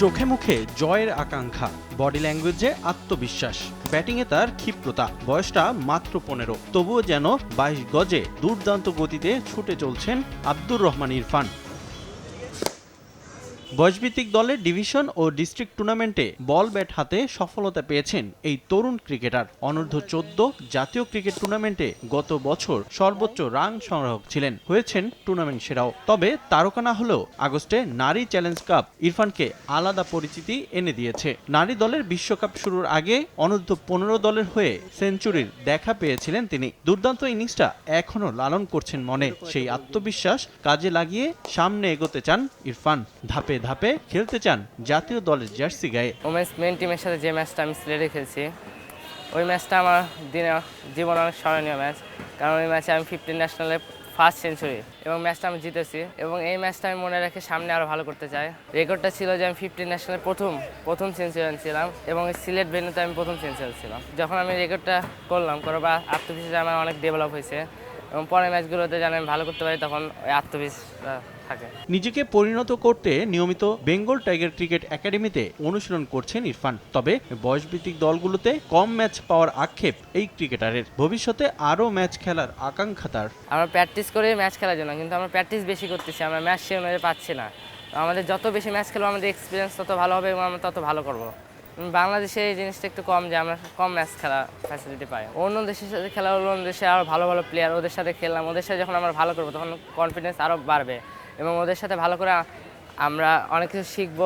চোখে মুখে জয়ের আকাঙ্ক্ষা বডি ল্যাঙ্গুয়েজে আত্মবিশ্বাস ব্যাটিংয়ে তার ক্ষিপ্রতা, বয়সটা মাত্র পনেরো। তবুও যেন বাইশ গজে দুর্দান্ত গতিতে ছুটে চলছেন আব্দুর রহমান ইরফান। বয়সভিত্তিক দলের ডিভিশন ও ডিস্ট্রিক্ট টুর্নামেন্টে বল ব্যাট হাতে সফলতা পেয়েছেন এই তরুণ ক্রিকেটার। অনূর্ধ্ব চোদ্দ জাতীয় ক্রিকেট টুর্নামেন্টে গত বছর সর্বোচ্চ রান সংগ্রাহক ছিলেন। হয়েছেন টুর্নামেন্ট সেরাও। তবে তারকা না হলেও আগস্টে নারী চ্যালেঞ্জ কাপ ইরফানকে আলাদা পরিচিতি এনে দিয়েছে। নারী দলের বিশ্বকাপ শুরুর আগে অনূর্ধ্ব পনেরো দলের হয়ে সেঞ্চুরির দেখা পেয়েছিলেন তিনি। দুর্দান্ত ইনিংসটা এখনও লালন করছেন মনে। সেই আত্মবিশ্বাস কাজে লাগিয়ে সামনে এগোতে চান ইরফান। ধাপে ধাপে খেলতে চান জাতীয় দলের জার্সি গায়ে। ওমেন্স মেন টিমের সাথে যে ম্যাচটা আমি সিলেটে খেলছি, ওই ম্যাচটা আমার দিনে, জীবন অনেক স্মরণীয় ম্যাচ। কারণ ওই ম্যাচে আমি ফিফটিন ন্যাশনালে ফার্স্ট সেঞ্চুরি এবং ম্যাচটা আমি জিতেছি এবং এই ম্যাচটা আমি মনে রেখে সামনে আরও ভালো করতে চাই। রেকর্ডটা ছিল যে আমি ফিফটিন ন্যাশনালে প্রথম প্রথম সেঞ্চুরিয়ান ছিলাম এবং সিলেট ভেন্যুতে আমি প্রথম সেঞ্চুরিয়ান ছিলাম। যখন আমি রেকর্ডটা করলাম, করার পর আত্মবিশ্বাস আমার অনেক ডেভেলপ হয়েছে এবং পরের ম্যাচগুলোতে যেন আমি ভালো করতে পারি, তখন ওই আত্মবিশ্বাসটা থাকে। নিজেকে পরিণত করতে নিয়মিত বেঙ্গল টাইগার ক্রিকেট একাডেমিতে অনুশীলন করছেন ইরফান। তবে বয়সভিত্তিক দলগুলোতে কম ম্যাচ পাওয়ার আক্ষেপ এই ক্রিকেটারের। ভবিষ্যতে আরও ম্যাচ খেলার আকাঙ্ক্ষা তার আমরা প্র্যাকটিস করি ম্যাচ খেলার জন্য কিন্তু আমরা প্র্যাকটিস বেশি করতেছি আমরা ম্যাচ সে অনুযায়ী পাচ্ছি না। আমাদের যত বেশি ম্যাচ খেলব আমাদের এক্সপিরিয়েন্স তত ভালো হবে এবং আমরা তত ভালো করব। বাংলাদেশে এই জিনিসটা একটু কম যে আমরা কম ম্যাচ খেলা ফ্যাসিলিটি পাই। অন্য দেশের সাথে খেলা হলো অন্য দেশে আরও ভালো ভালো প্লেয়ার ওদের সাথে খেললাম ওদের সাথে যখন আমরা ভালো করব তখন কনফিডেন্স আরও বাড়বে। এবং ওদের সাথে ভালো করে আমরা অনেক কিছু শিখব।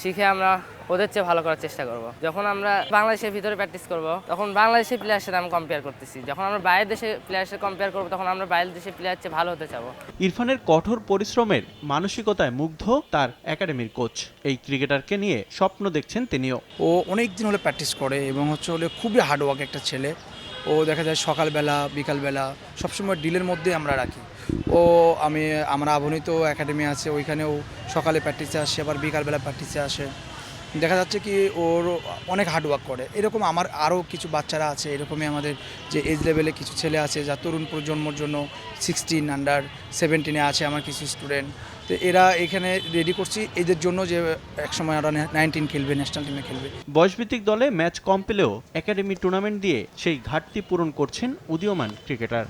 শিখে আমরা ওদের চেয়ে ভালো করার চেষ্টা করব। যখন আমরা বাংলাদেশের ভিতরে প্র্যাকটিস করব তখন বাংলাদেশের প্লেয়ারের সাথে আমি কম্পেয়ার করতেছি। যখন আমরা বাইরের দেশের প্লেয়ারের সাথে কম্পেয়ার করব তখন আমরা বাইরের দেশের প্লেয়ারের চেয়ে ভালো হতে চাবো। ইরফানের কঠোর পরিশ্রমের মানসিকতায় মুগ্ধ তার একাডেমির কোচ এই ক্রিকেটারকে নিয়ে স্বপ্ন দেখছেন তিনিও। ও অনেক দিন হলে প্র্যাকটিস করে এবং হচ্ছে হলে খুবই হার্ডওয়ার্ক একটা ছেলে। ও দেখা যায় সকালবেলা, বিকালবেলা, সবসময় ডিলের মধ্যে আমরা রাখি। ও, আমি, আমরা আবনিত একাডেমি আছে, ওইখানেও সকালে প্র্যাকটিসে আসে, আবার বিকালবেলা প্র্যাকটিসে আসে। দেখা যাচ্ছে কি, ওর অনেক হার্ডওয়ার্ক করে। এরকম আমার আরও কিছু বাচ্চারা আছে, এরকমই আমাদের যে এজ লেভেলে কিছু ছেলে আছে, যা তরুণ প্রজন্মর জন্য সিক্সটিন আন্ডার সেভেন্টিনে আছে আমার কিছু স্টুডেন্ট তো এরা এখানে রেডি করছি। এদের জন্য যে একসময় ওরা নাইনটিন খেলবে ন্যাশনাল টিমে খেলবে। বয়সভিত্তিক দলে ম্যাচ কম পেলেও একাডেমি টুর্নামেন্ট দিয়ে সেই ঘাটতি পূরণ করছেন উদীয়মান ক্রিকেটার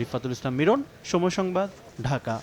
রিফাতুল ইসলাম মিরন, সময় সংবাদ, ঢাকা।